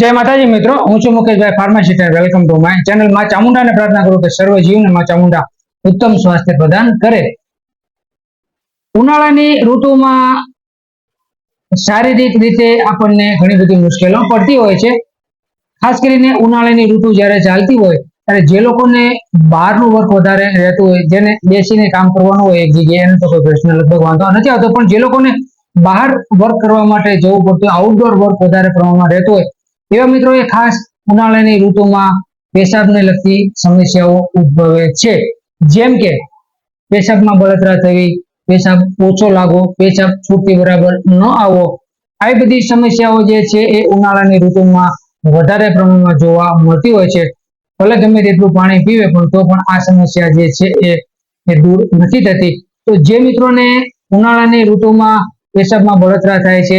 જય માતાજી મિત્રો, હું છું મુકેશભાઈ ફાર્માસિસ્ટર વેલકમ ટુ માય ચેનલમાં ચામુંડાને પ્રાર્થના કરું કે સર્વ જીવને માં ચામુંડા ઉત્તમ સ્વાસ્થ્ય પ્રદાન કરે. ઉનાળાની ઋતુમાં શારીરિક રીતે આપણને ઘણી બધી મુશ્કેલીઓ પડતી હોય છે. ખાસ કરીને ઉનાળાની ઋતુ જ્યારે ચાલતી હોય, ત્યારે જે લોકોને બહારનું વર્ક વધારે રહેતું હોય, જેને બેસીને કામ કરવાનું હોય, એક જગ્યાએ એને તો કોઈ પ્રશ્ન લગભગ વાંધો નથી આવતો, પણ જે લોકોને બહાર વર્ક કરવા માટે જવું પડતું આઉટડોર વર્ક વધારે પ્રમાણમાં રહેતું હોય એવા મિત્રો એ ખાસ ઉનાળાની ઋતુમાં પેશાબને લગતી સમસ્યાઓ ઉદ્ભવે છે. જેમ કે પેશાબમાં બળતરા થવી, પેશાબ ઓછો લાગવો, પેશાબ છૂટી બરાબર ન આવવો. આવી બધી સમસ્યાઓ જે છે એ ઉનાળાની ઋતુમાં વધારે પ્રમાણમાં જોવા મળતી હોય છે. ભલે ગમે તેટલું પાણી પીવે પણ તો પણ આ સમસ્યા જે છે એ દૂર નથી થતી. તો જે મિત્રોને ઉનાળાની ઋતુમાં પેશાબમાં બળતરા થાય છે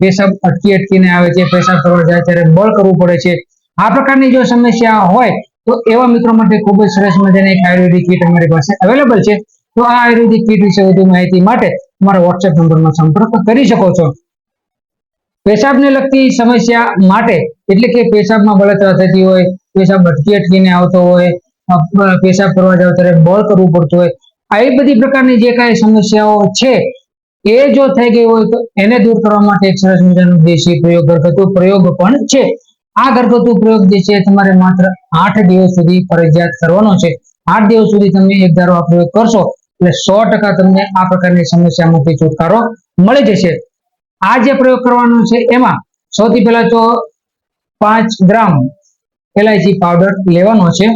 પેશાબ અટકી અટકીને આવે છે, પેશાબ કરવા જાય ત્યારે બળ કરવું પડે છે. આ પ્રકારની જો સમસ્યા હોય, તો એવા મિત્રો માટે ખૂબ જ સરસ મજાની એક આયુર્વેદિક કીટ અમારી પાસે અવેલેબલ છે. તો આ આયુર્વેદિક કીટ વિશે વધુ માહિતી માટે તમારા વોટ્સએપ નંબરનો સંપર્ક કરી શકો છો. પેશાબને લગતી સમસ્યા માટે, એટલે કે પેશાબમાં બળતરા થતી હોય, પેશાબ અટકી અટકીને આવતો હોય પેશાબ કરવા જાવ ત્યારે બળ કરવું પડતું હોય આવી બધી પ્રકારની જે કાંઈ સમસ્યાઓ છે એ જો થઈ ગઈ હોય તો એને દૂર કરવા માટે એક સરસ મજાનો દેશી પ્રયોગ ઘરગથ્થુ પ્રયોગ પણ છે. આ ઘરગથ્થુ પ્રયોગ જે છે તમારે માત્ર આઠ દિવસ સુધી ફરજિયાત કરવાનો છે. આઠ દિવસ સુધી તમે એક ધારો આ પ્રયોગ કરશો, એટલે સો ટકા તમને આ પ્રકારની સમસ્યામાંથી છુટકારો મળી જશે. આ જે પ્રયોગ કરવાનો છે એમાં સૌથી પહેલા તો પાંચ ગ્રામ એલાયચી પાવડર લેવાનો છે.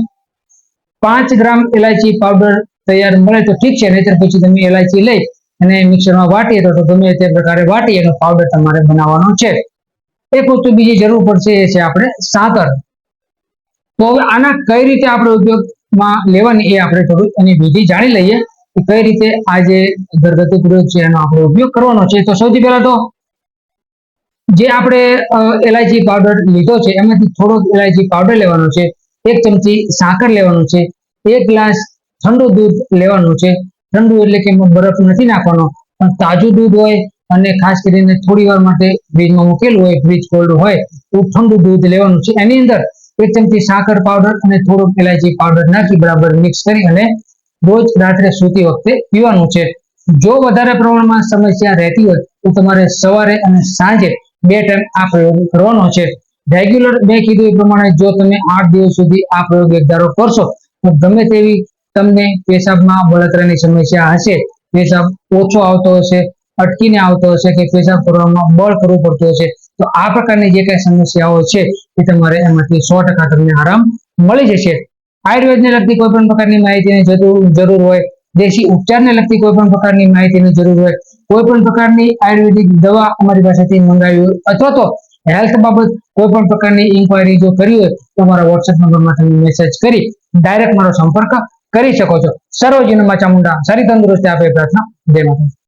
પાંચ ગ્રામ એલાયચી પાવડર તૈયાર મળે તો ઠીક છે, નહીતર પછી તમે એલાયચી લઈ અને મિક્સરમાં વાટીએ તો ગમે તે પ્રકારે વાટી એનો પાવડર તમારે બનાવવાનો છે. એક વસ્તુ બીજી જરૂર પડશે એ છે આપણે સાકર તો હવે આના કઈ રીતે આપણે ઉપયોગમાં લેવાની એ આપણે થોડું એની વિધિ જાણી લઈએ કે કઈ રીતે આ જે ઘરગથ્થુ પ્રયોગ છે એનો આપણે ઉપયોગ કરવાનો છે. તો સૌથી પહેલા તો જે આપણે એલાયચી પાવડર લીધો છે, એમાંથી થોડો એલાયચી પાવડર લેવાનો છે, એક ચમચી સાકર લેવાનું છે, એક ગ્લાસ ઠંડુ દૂધ લેવાનું છે ઠંડુ એટલે કે બરફ નથી નાખવાનો. પણ તાજું દૂધ હોય અને ખાસ કરીને થોડી વાર માટે ફ્રીજમાં મૂકેલું હોય, ફ્રીજ કોલ્ડ હોય એવું ઠંડુ દૂધ લેવાનું છે. એની અંદર એક ચમચી સાકર પાવડર અને થોડોક ઇલાયચી પાવડર નાખી બરાબર મિક્સ કરી અને રોજ રાત્રે સૂતી વખતે પીવાનું છે. જો વધારે પ્રમાણમાં સમસ્યા રહેતી હોય, તો તમારે સવારે અને સાંજે બે ટાઈમ આ પ્રયોગ કરવાનો છે. રેગ્યુલર મેં કીધું એ પ્રમાણે જો તમે આઠ દિવસ સુધી આ પ્રયોગ એક ધારો કરશો, તો ગમે તેવી તમને પેશાબમાં બળતરાની સમસ્યા હશે, પેશાબ ઓછો આવતો હશે, અટકીને આવતો હશે કે પેશાબ કરવામાં બળ કરવું પડતું હશે, તો આ પ્રકારની જે કઈ સમસ્યાઓ છે એ તમારે એમાંથી સો ટકા તમને આરામ મળી જશે. આયુર્વેદને લગતી કોઈ પણ પ્રકારની માહિતીની જરૂર જરૂર હોય, દેશી ઉપચારને લગતી કોઈ પણ પ્રકારની માહિતીની જરૂર હોય, કોઈ પણ પ્રકારની આયુર્વેદિક દવા અમારી પાસેથી મંગાવી હોય અથવા તો હેલ્થ બાબત કોઈ પણ પ્રકારની ઇન્ક્વાયરી જો કરી હોય તો અમારા વોટ્સએપ નંબરમાં તમે મેસેજ કરી ડાયરેક્ટ મારો સંપર્ક કરી શકો છો. સર્વજીવનમાં ચામુંડા સારી તંદુરસ્તી આપે પ્રાર્થના. જય માતા